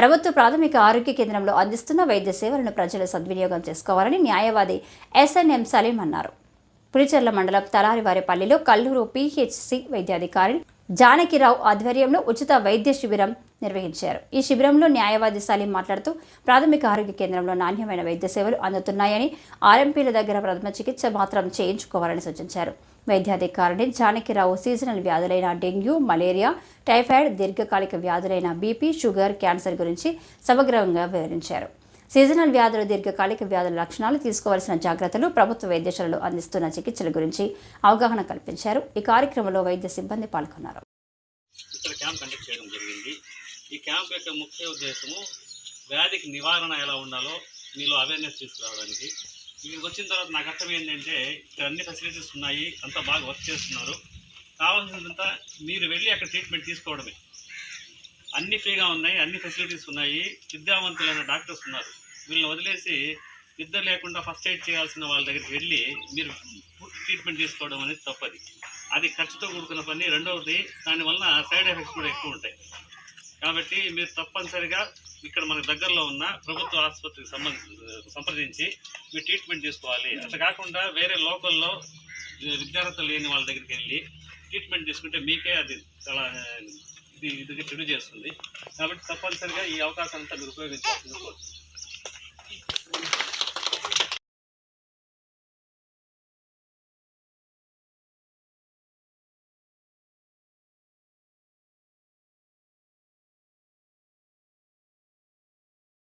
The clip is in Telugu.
ప్రభుత్వ ప్రాథమిక ఆరోగ్య కేంద్రంలో అందిస్తున్న వైద్య సేవలను ప్రజలు సద్వినియోగం చేసుకోవాలని న్యాయవాది ఎస్ఎన్ఎం సలీం అన్నారు. పులిచెర్ల మండలం తలారివారిపల్లిలో కల్లూరు పీహెచ్సి వైద్యాధికారి జానకిరావు ఆధ్వర్యంలో ఉచిత వైద్య శిబిరం నిర్వహించారు. ఈ శిబిరంలో న్యాయవాది సలీం మాట్లాడుతూ ప్రాథమిక ఆరోగ్య కేంద్రంలో నాణ్యమైన వైద్య సేవలు అందుతున్నాయని ఆర్ఎంపీల దగ్గర ప్రథమ చికిత్స మాత్రం చేయించుకోవాలని సూచించారు. వైద్యాధికారిని జానకిరావు సీజనల్ వ్యాధులైన డెంగ్యూ మలేరియా టైఫాయిడ్ దీర్ఘకాలిక వ్యాధులైన బీపీ షుగర్ క్యాన్సర్ గురించి సమగ్రంగా వివరించారు. సీజనల్ వ్యాధులు దీర్ఘకాలిక వ్యాధుల లక్షణాలు తీసుకోవాల్సిన జాగ్రత్తలు ప్రభుత్వ వైద్యశాలలు అందిస్తున్న చికిత్సల గురించి అవగాహన కల్పించారు. ఈ కార్యక్రమంలో వైద్య సిబ్బంది పాల్గొన్నారు. ఇక్కడ క్యాంప్ కండక్ట్ చేయడం జరిగింది. ఈ క్యాంప్ యొక్క ముఖ్య ఉద్దేశము వ్యాధికి నివారణ ఎలా ఉండాలో మీలో అవేర్నెస్ తీసుకురావడానికి. ఇక్కడికి వచ్చిన తర్వాత నాకు అర్థం ఏంటంటే ఇక్కడ అన్ని ఫెసిలిటీస్ ఉన్నాయి అంతా బాగా వర్క్ చేస్తున్నారు. కావాల్సినంత మీరు వెళ్ళి అక్కడ ట్రీట్మెంట్ తీసుకోవడమే. అన్ని ఫ్రీగా ఉన్నాయి అన్ని ఫెసిలిటీస్ ఉన్నాయి విద్యావంతులైన డాక్టర్స్ ఉన్నారు. వీళ్ళని వదిలేసి నిద్ర లేకుండా ఫస్ట్ ఎయిడ్ చేయాల్సిన వాళ్ళ దగ్గరికి వెళ్ళి మీరు పూర్తి ట్రీట్మెంట్ తీసుకోవడం అనేది తప్పది. అది ఖర్చుతో కూడుకున్న పని. రెండవది దానివల్ల సైడ్ ఎఫెక్ట్స్ కూడా ఎక్కువ ఉంటాయి. కాబట్టి మీరు తప్పనిసరిగా ఇక్కడ మనకు దగ్గరలో ఉన్న ప్రభుత్వ ఆసుపత్రికి సంబంధించి సంప్రదించి మీరు ట్రీట్మెంట్ తీసుకోవాలి. అట్లా కాకుండా వేరే లోకల్లో విద్యార్థులు లేని వాళ్ళ దగ్గరికి వెళ్ళి ట్రీట్మెంట్ తీసుకుంటే మీకే అది చాలా ఇది ఇదిగా చెడు చేస్తుంది. కాబట్టి తప్పనిసరిగా ఈ అవకాశాన్ని మీరు ఉపయోగించాల్సింది